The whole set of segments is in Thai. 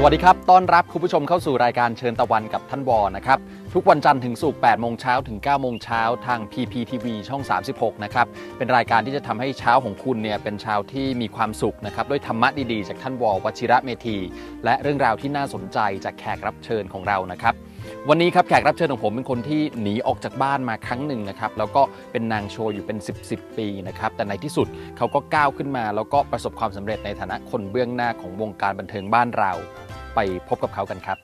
สวัสดีครับ ต้อนรับคุณผู้ชมเข้าสู่รายการเชิญตะวันกับท่านวอนะครับ ทุกวันจันทร์ถึงศุกร์8โมงเช้าถึง9โมงเช้าทาง PPTV ช่อง 36 นะครับ เป็นรายการที่จะทำให้เช้าของคุณเนี่ยเป็นเช้าที่มีความสุขนะครับ ด้วยธรรมะดีๆ จากท่านวอวชิระเมธี และเรื่องราวที่น่าสนใจจากแขกรับเชิญของเรานะครับวันนี้ครับแขกรับเชิญของผมเป็นคนที่หนีออกจากบ้านมาครั้งหนึ่งนะครับแล้วก็เป็นนางโชว์อยู่เป็น 10บสปีนะครับแต่ในที่สุดเขาก็ก้าวขึ้นมา แล้วก็ประสบความสำเร็จในฐานะคนเบื้องหน้าของวงการบันเทิงบ้านเรา ไปพบกับเขากันครับ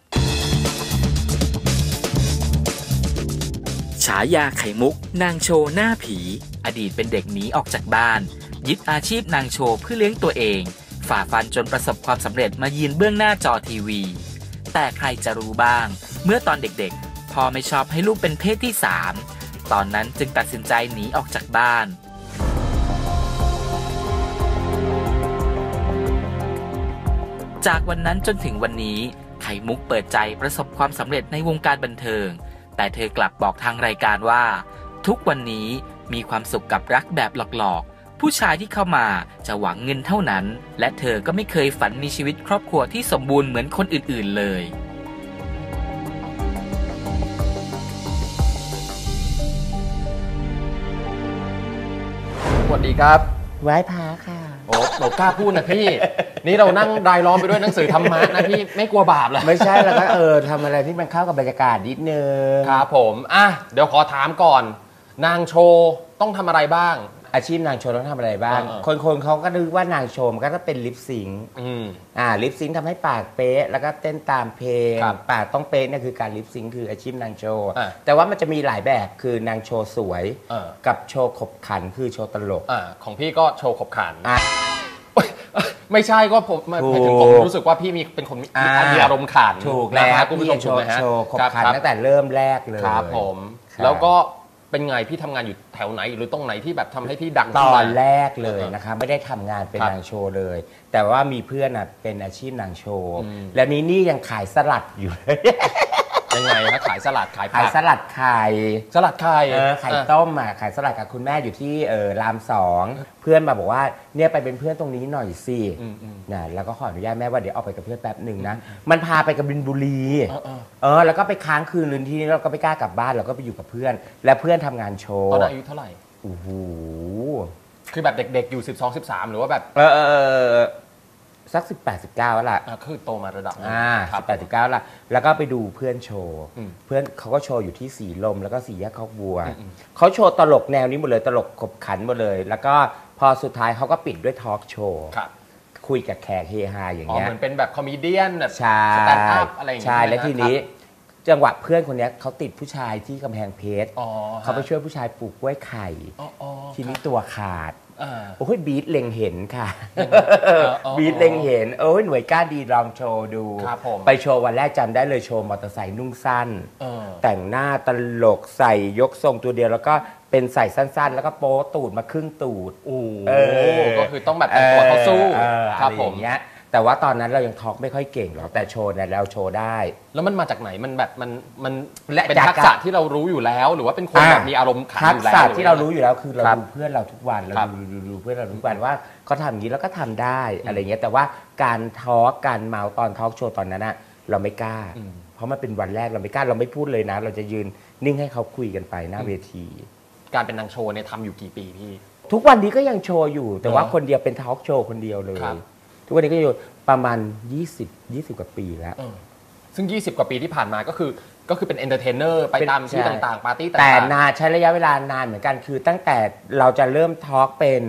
ฉายาไข่มุก นางโชว์หน้าผี อดีตเป็นเด็กหนีออกจากบ้าน ยึดอาชีพนางโชว์เพื่อเลี้ยงตัวเอง ฝ่าฟันจนประสบความสำเร็จมายืนเบื้องหน้าจอทีวี แต่ใครจะรู้บ้าง เมื่อตอนเด็กๆพ่อไม่ชอบให้ลูกเป็นเพศที่ 3 ตอนนั้นจึงตัดสินใจหนีออกจากบ้าน จากวันนั้นจนถึงวันนี้ ไข่มุกเปิดใจประสบความสำเร็จในวงการบันเทิง แต่เธอกลับบอกทางรายการว่า ทุกวันนี้มีความสุขกับรักแบบหลอกๆ ผู้ชายที่เข้ามาจะหวังเงินเท่านั้น และเธอก็ไม่เคยฝันมีชีวิตครอบครัวที่สมบูรณ์เหมือนคนอื่นๆเลยสวัสดีครับ ไว้พาค่ะ โอ้เรากล้าพูดนะพี่ นี่เรานั่งรายล้อมไปด้วยหนังสือธรรมะนะพี่ไม่กลัวบาปเหรอไม่ใช่แล้วก็เออทำอะไรที่มันเข้ากับบรรยากาศนิดนึงครับผมอะเดี๋ยวขอถามก่อน นางโชว์ต้องทำอะไรบ้าง อาชีพนางโชว์ต้องทำอะไรบ้างเออเออคนคนๆเขาก็นึกว่านางโชว์มันก็ต้องเป็นลิปซิงค์อืมอ่าลิปซิงค์ทำให้ปากเป๊ะ แล้วก็เต้นตามเพลง ครับปากต้องเป๊ะเนี่ยคือการลิปซิงค์คืออาชีพนางโชว์อะแต่ว่ามันจะมีหลายแบบคือนางโชว์สวยเออกับโชว์ขบขันคือโชว์ตลก อ่าของพี่ก็โชว์ขบขันอะโอ๊ยไม่ใช่ก็ผมหมายถูก ถึงผมรู้สึกว่าพี่มีเป็นคนมีอ่ามีอารมณ์ขันถูกนะแล้วฮะคุณผู้ชมโชถูกว์ไหมฮะโชว์ขบครับขันครับตั้งแต่เริ่มแรกเลย ครับผม ครับ แล้วก็ เป็นไงพี่ทำงานอยู่แถวไหน หรือตรงไหนที่แบบทำให้พี่ดังตขึ้นอมา นแรกเลยเออนะคะไม่ได้ทำงานเป็นครับนางโชว์เลย แต่ว่ามีเพื่อนอะเป็นอาชีพนางโชว์ อืม แล้วนี้นี่ยังขายสลัดอยู่ยั งไงฮะขายสลัดขายขายผักสลัดไข่ สลัดไข่เออไข่ต้มอะขายสลัดกับคุณแม่อยู่ที่เออรามสองเพื่อนมาบอกว่าเนี่ยไปเป็นเพื่อนตรงนี้หน่อยสิอืมอืม นะแล้วก็ขออนุญาตแม่ว่าเดี๋ยวเอาไปกับเพื่อนแป๊บหนึ่งนะมันพาไปกับบินบุรีเออเออ เออแล้วก็ไปค้างคืนรืนที่นี่เราก็ไม่กล้ากลับบ้านเราก็ไปอยู่กับเพื่อน และเพื่อนทำงานโชว์ตอนนั้นอายุเท่าไหร่ โอ้โหคือแบบเด็กๆอยู่ 12 13 หรือว่าแบบ เออเออเออเออ สักสิบแปดสิบเก้าแล้วล่ะอะคือโตมาระดับหนึ่งอ่าครัสิบบแปดสิบเก้าละแล้วก็ไปดูเพื่อนโชว์ อืมเพื่อนเขาก็โชว์อยู่ที่สีลมแล้วก็สีแยกคอกบัว อืมอืม เขาโชว์ตลกแนวนี้หมดเลยตลกขบขันหมดเลย แล้วก็พอสุดท้ายเขาก็ปิดด้วยทอล์กโชว์ ครับคุยกับแขกเฮฮาอย่างอ๋อเงี้ย เหมือนเป็นแบบคอมเมเดี้แบบใช่สแตนด์อัพอะไรอย่างเงี้ยใช่แล้วไหมทีนี้ จังหวะเพื่อนคนเนี้ยเขาติดผู้ชายที่กำแพงเพชรอ๋อฮะเขาไปช่วยผู้ชายปลูกกล้วยไข่ อ๋ออ๋อทีนี้ตัวขาดอ่า โอ้ยบีทเล็งเห็นค่ะออ๋อบีทเล็งเห็น โอ้ยหน่วยกล้าดีลองโชว์ดูครับผมไปโชว์วันแรกจำได้เลยโชว์มอเตอร์ไซค์นุ่งสั้นเออแต่งหน้าตลกใส่ยกทรงตัวเดียวแล้วก็เป็นใส่สั้นๆ แล้วก็โป๊ตูดมาครึ่งตูดโอ้เออก็คือต้องแบบแต่งตัวเขาสู้เออครับอะไรผอมย่างเงี้ย แต่ว่าตอนนั้นเรายังทอล์กไม่ค่อยเก่งหรอกแต่โชว์เนี่ยเราโชว์ได้ แล้วมันมาจากไหนมันแบบมันมันและเป็นจากทักษะที่เรารู้อยู่แล้ว หรือว่าเป็นคนอ่าแบบมีอารมณ์ขันทัอกยู่แล้วษะหอที่เรารู้อยู่แล้วคือเราครับดูเพื่อนเราทุกวันเราครับดูดูดูเพื่อนเราทุกวันว่าเขาทำอย่างนี้แล้วก็ทำได้อะไรเงี้ยแต่ว่าการทอล์กการเมาตอนทอล์กโชว์ตอนนั้นอะเราไม่กล้าอืมเพราะมันเป็นวันแรกเราไม่กล้าเราไม่พูดเลยนะ เราจะยืนนิ่งให้เขาคุยกันไปหน้าเวที การเป็นนางโชว์เนี่ยทำอยู่กี่ปีพี่ ทุกวันนี้ก็ยังโชว์อยู่ แต่ว่าเหรอคนเดียวเป็นทอล์กโชว์คนเดียวเลย ครับ ทุกวันนี้ก็อยู่ประมาณ 20 20 กว่าปีแล้วเออซึ่ง 20 กว่าปีที่ผ่านมาก็คือ ก็คือเป็นเอนเตอร์เทนเนอร์ไปเป็นตามที่ใช่ต่างๆ ปาร์ตี้ต่างๆ แต่นานใช้ระยะเวลานานเหมือนกันคือตั้งแต่เราจะเริ่มทอล์กเป็น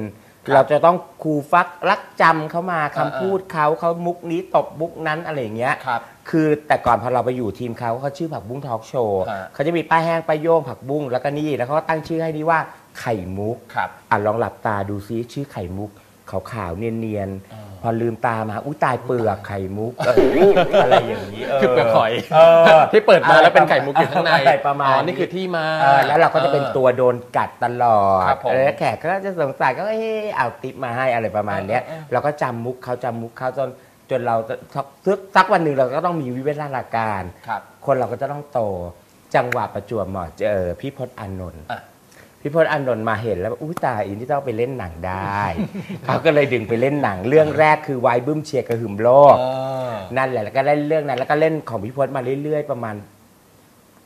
เราจะต้องครูฟักรักจำเขามาคำอ่าพูดเขาเขามุกนี้ตบมุกนั้นอะไรอย่างเงี้ยครับคือแต่ก่อนพอเราไปอยู่ทีมเขาเขาชื่อผักบุ้งทอล์กโชว์ฮะ เขาจะมีป้ายแห้งป้ายโย่งผักบุ้งแล้วก็นี่แล้วเขาก็ตั้งชื่อให้นี่ว่าไข่มุก ครับ อะลองหลับตาดูซิชื่อไข่มุกขาวๆเนียนอ่าๆพ อลืมตามาอุ้ยตายเปลือกไข่มุกเอออะไรอย่างนี้คือเปลือกหอยเออที่เปิดมาแล้วเป็นไข่มุกอยู่ข้างในอะไรประมาณอ๋อนี่คือที่มาเออแล้วเราก็จะเป็นตัวโดนกัดตลอดครับผมแล้วแขกก็จะสงสัยก็เฮ้เอาติปมาให้อะไรประมาณเนี้ยเออเออเราก็จำมุกเขาจำมุกเขาจนจนเราสักสักวันหนึ่งเราก็ต้องมีวิวัฒนาการครับคนเราก็จะต้องโต จังหวะประจวบเหมาะเจอพี่พศอานนท์ อะพี่พศอานนท์มาเห็นแล้วอุ้ยตายอินที่ต้องไปเล่นหนังได้ เขาก็เลยดึงไปเล่นหนังเรื่องแรกคือวายบึ้มเชียร์กระหึ่มโลกนั่นแหละแล้วก็เล่นเรื่องนั้น แล้วก็เล่นของพี่พศมาเรื่อย ๆ ประมาณ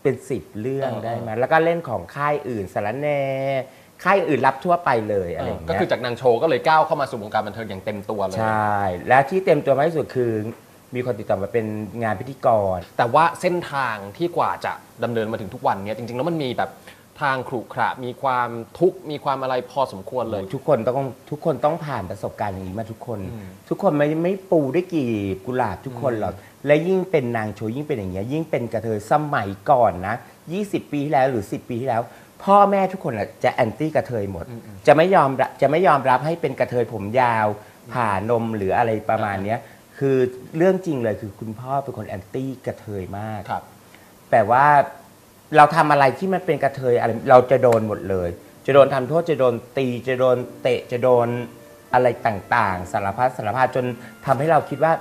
เป็นสิบเรื่องเออได้ไหมแล้วก็เล่นของค่ายอื่นสารแหน่ค่ายอื่นรับทั่วไปเลยอะไรอย่างก็เงี้คือยจากนางโชว์ก็เลยก้าวเข้ามาสู่วงการบันเทิงอย่างเต็มตัวเลยใช่และที่เต็มตัวมากที่สุดคือมีคนติดต่อมาเป็นงานพิธีกร แต่ว่าเส้นทางที่กว่าจะดำเนินมาถึงทุกวันเนี้ยจริงๆ แล้วมันมีแบบ ทางขรุขระมีความทุกข์มีความอะไรพอสมควรเลย ทุกคนต้องทุกคนต้องผ่านประสบการณ์อย่างนี้มาทุกคนอืมทุกคนไม่ไม่ปูได้กี่กุหลาบทุกคนหรอกและยิ่งเป็นนางโชว์ยิ่งเป็นอย่างเงี้ยยิ่งเป็นกระเทยสมัยก่อนนะ 20 ปีที่แล้วหรือ 10 ปีที่แล้ว พ่อแม่ทุกคนอะจะแอนตี้กระเทยหมด จะไม่ยอมรับจะไม่ยอมรับให้เป็นกระเทยผมยาว ผ่านมหรืออะไรประมาณเนี้ยคือเรื่องจริงเลยคือคุณพ่อเป็นคนแอนตี้กระเทยมากครับแต่ว่า เราทำอะไรที่มันเป็นกระเทยอะไรเราจะโดนหมดเลย จะโดนทำโทษจะโดนตีจะโดนเตะจะโดนอะไรต่างๆ สารพัดสารพัดจนทำให้เราคิดว่า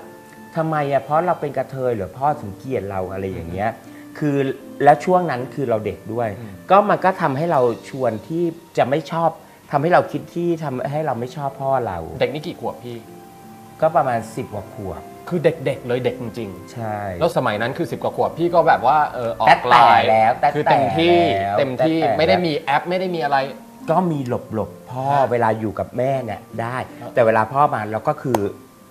ทำไมอะเพราะเราเป็นกระเทยหรือพ่อถึงเกลียดเราอะไรอย่างเงี้ย คือและช่วงนั้นคือเราเด็กด้วยอืมก็มันก็ทำให้เราชวนที่จะไม่ชอบทำให้เราคิดที่ทำให้เราไม่ชอบพ่อเรา เด็กนี่กี่ขวบพี่ ก็ประมาณ 10กว่าขวบ คือเด็กๆเลยเด็กจริงใช่ ๆแล้วสมัยนั้นคือ 10 กว่าขวบพี่ก็แบบว่าเออออแต่กไลน์แต่แล้วแต่คือเต็มที่แล้วเต็มที่แต่แต่ ไม่ได้มีแอปไม่ได้มีอะไร ก็มีหลบหลบๆพ่อฮะเวลาอยู่กับแม่เนี่ยได้ ครับแต่เวลาพ่อมาเราก็คือ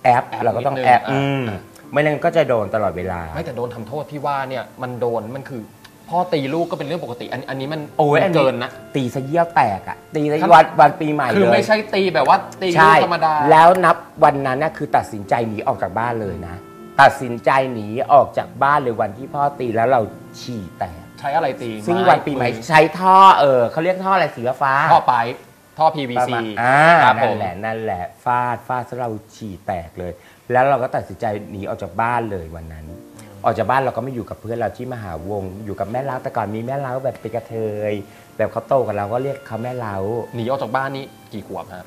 แอปแอปเราก็ต้องนิดนึงแอปอะอืมอะ ไม่งั้นก็จะโดนตลอดเวลา ไม่แต่โดนทำโทษที่ว่าเนี่ยมันโดนมันคือ พ่อตีลูกก็เป็นเรื่องปกติ อันอันนี้มันโอ้ยมัอันนี้ เกินนะ ตีซะเยี่ยวแตกอะ ตีซะครับ วันวันปีใหม่คือเลยไม่ใช่ตีแบบว่าตีลูใช่กธรรมดา แล้วนับวันนั้นน่ะคือตัดสินใจหนีออกจากบ้านเลยนะ ตัดสินใจหนีออกจากบ้านเลยวันที่พ่อตีแล้วเราฉี่แตก ใช้อะไรตีซึ่งไม้วันปีใหม่ปืนใช้ท่อเออเขาเรียกท่ออะไรสีฟ้าท่อไปท่อ ประ PVC มาณอ่าครับผนั่มนแหละนั่นแหละฟาดฟาดซะเราฉี่แตกเลย แล้วเราก็ตัดสินใจหนีออกจากบ้านเลยวันนั้น ออกจากบ้านเราก็ไม่อยู่กับเพื่อนเราที่มหาวง อยู่กับแม่เล้าแต่ก่อนมีแม่เล้าแบบเป็นกระเทยแบบเขาโตกับเราก็เรียกเขาแม่เล้าหนีออกจากบ้านนี่กี่ขวบฮะ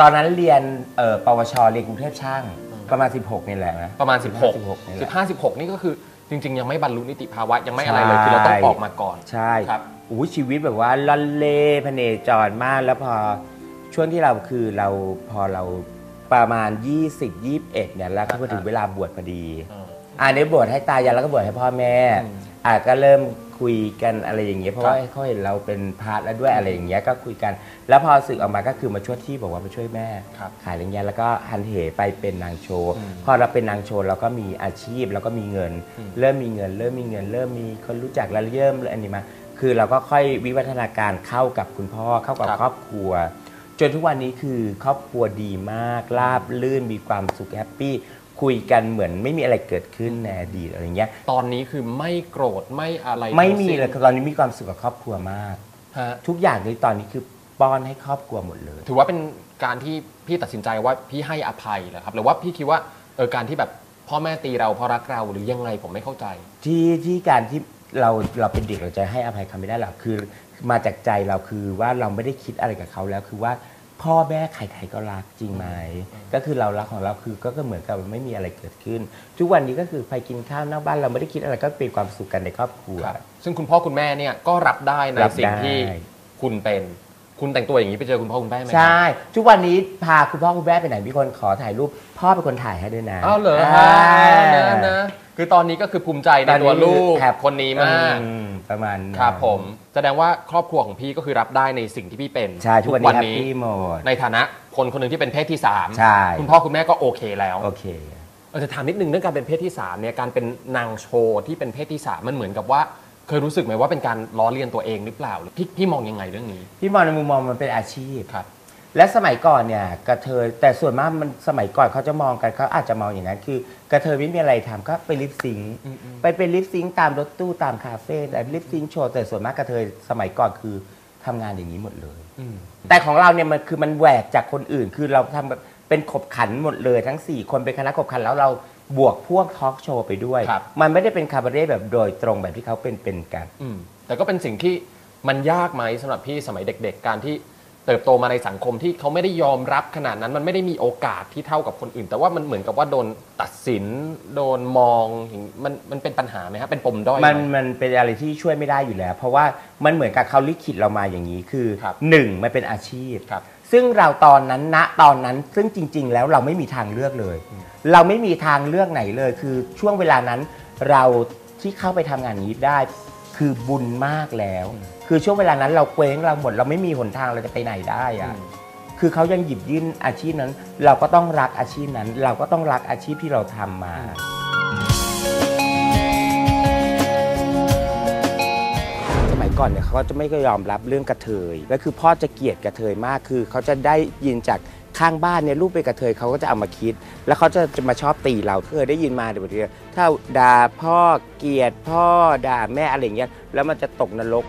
ตอนนั้นเรียนเอ่อปวชเรียนกรุงเทพช่างประมาณ 16นี่แหละนะประมาณ 16 16นี่แหละ 15 16 นี่ก็คือจริง ๆ ยังไม่บรรลุนิติภาวะยังไม่อะไรเลยใช่คือเราต้องออกมาก่อน ใช่ครับอู้ชีวิตแบบว่าล่อนเล่พเนจรมากแล้วพอช่วงที่เราคือเราพอเราประมาณ 20 21เนี่ยแล้วก็พอถึงเวลาบวชพอดี อ่า นี้บวชให้ตายายแล้วก็บวชให้พ่อแม่อืมอ่าก็เริ่มคุยกันอะไรอย่างเงี้ยเพราะครับว่าเขาเห็นเราเป็นพาร์ทแล้วด้วยอะไรอย่างเงี้ยก็คุยกัน แล้วพอสึกออกมาก็คือมาช่วยที่บอกว่ามาช่วยแม่ครับขายอะไรเงี้ยแล้วก็หันเหไปเป็นนางโชว์อืมพอเราเป็นนางโชว์เราก็มีอาชีพแล้วก็มีเงินอืมเริ่มมีเงิน เริ่มมีเงิน เริ่มมีคนรู้จักแล้วเริ่มอันนี้มา คือเราก็ค่อยวิวัฒนาการเข้ากับคุณพ่อเข้ากับครับครอบครัว จนทุกวันนี้คือครอบครัวดีมากราบลื่นมีความสุขแฮปปี้ คุยกันเหมือนไม่มีอะไรเกิดขึ้นในอดีตอะไรเงี้ย ตอนนี้คือไม่โกรธไม่อะไรไม่มีทั้งสิ้นเลยตอนนี้มีความสุขกับครอบครัวมาก ฮะทุกอย่างในตอนนี้คือป้อนให้ครอบครัวหมดเลย ถือว่าเป็นการที่พี่ตัดสินใจว่าพี่ให้อภัยเหรอครับ หรือว่าพี่คิดว่าเออการที่แบบพ่อแม่ตีเราเพราะรักเราหรือยังไงผมไม่เข้าใจ ที่ที่การที่เราเราเป็นเด็กเราจะให้อภัยเขาไม่ได้หรอกคือมาจากใจเราคือว่าเราไม่ได้คิดอะไรกับเขาแล้วคือว่า พ่อแม่ใครๆก็รักจริงไหมก็คือเรารักของเราคือก็ก็เหมือนกับไม่มีอะไรเกิดขึ้น ทุกวันนี้ก็คือไปกินข้าวนอกบ้านเราไม่ได้คิดอะไรก็เป็นความสุขกันในครอบครัวครับซึ่งคุณพ่อคุณแม่เนี่ยก็รับได้ในรับสิ่งได้ ที่คุณเป็น คุณแต่งตัวอย่างนี้ไปเจอคุณพ่อคุณแม่ไหมครับ ใช่ ทุกวันนี้พาคุณพ่อคุณแม่ไปไหนมีคนขอถ่ายรูป พ่อเป็นคนถ่ายให้ด้วยนะอ้าวเหรอฮะนะนะ คือตอนนี้ก็คือภูมิใจในตัวลูกแถบคนนี้มาก อืมประมาณนั้นครับผม แสดงว่าครอบครัวของพี่ก็คือรับได้ในสิ่งที่พี่เป็นใช่ทุกวันนี้แฮปปี้หมด ในฐานะคนคนหนึ่งที่เป็นเพศที่3ใช่ คุณพ่อคุณแม่ก็โอเคแล้วโอเคเออจะถามนิดนึงเรื่องการเป็นเพศที่3เนี่ยการเป็นนางโชว์ที่เป็นเพศที่3มันเหมือนกับว่า เคยรู้สึกไหมว่าเป็นการล้อเลียนตัวเองหรือเปล่าหรือพี่พี่มองยังไงเรื่องนี้ พี่มองในมุมมองมันเป็นอาชีพครับ และสมัยก่อนเนี่ยกระเทยแต่ส่วนมากมันสมัยก่อนเขาจะมองกันเขาอาจจะมองอย่างนั้นคือกระเทยไม่มีอะไรทำก็ไปลิปซิงค์ไปเป็นลิปซิงค์ตามรถตู้ตามคาเฟ่แต่ลิปซิงค์โชว์แต่ส่วนมากกระเทยสมัยก่อนคือทำงานอย่างนี้หมดเลย แต่ของเราเนี่ยมันคือมันแหวกจากคนอื่น คือเราทำแบบเป็นขบขันหมดเลยทั้ง 4 คนเป็นคณะขบขันแล้วเราบวกพวกทอล์กโชว์ไปด้วย ครับ มันไม่ได้เป็นคาบาเร่แบบโดยตรงแบบที่เขาเป็นเป็นกัน อืมแต่ก็เป็นสิ่งที่มันยากไหมสำหรับพี่สมัยเด็ก ๆ การที่ เติบโตมาในสังคมที่เขาไม่ได้ยอมรับขนาดนั้นมันไม่ได้มีโอกาสที่เท่ากับคนอื่น แต่ว่ามันเหมือนกับว่าโดนตัดสิน โดนมองอย่างมันมันเป็นปัญหาไหมครับเป็นปมด้อยไหมันมันเป็นอะไรที่ช่วยไม่ได้อยู่แล้ว เพราะว่ามันเหมือนกับเขาลิขิตเรามาอย่างนี้คือครับหนึ่งมันเป็นอาชีพ ครับ ซึ่งเราตอนนั้นณตอนนั้นซึ่งจริง ๆ แล้วเราไม่มีทางเลือกเลย เราไม่มีทางเลือกไหนเลย คือช่วงเวลานั้นเราที่เข้าไปทำงานนี้ได้ คือบุญมากแล้ว คือช่วงเวลานั้นเราเคว้งเราหมด เราไม่มีหนทางเราจะไปไหนได้อะคือเขายังหยิบยื่นอาชีพนั้น เราก็ต้องรักอาชีพนั้น เราก็ต้องรักอาชีพที่เราทำมา สมัยก่อนเนี่ยเขาก็จะไม่ก็ยอมรับเรื่องกระเทย แล้วคือพ่อจะเกลียดกระเทยมากคือเขาจะได้ยินจาก ข้างบ้านเนี่ยลูกไปนกระเทยเขาก็จะเอามาคิด แล้วเขาจะจะมาชอบตีเราเคยได้ยินมาเดี๋ยวทีถ้าด่าพ่อเกลียดพ่อด่าแม่อะไรอย่างเงี้ยแล้วมันจะตกนรก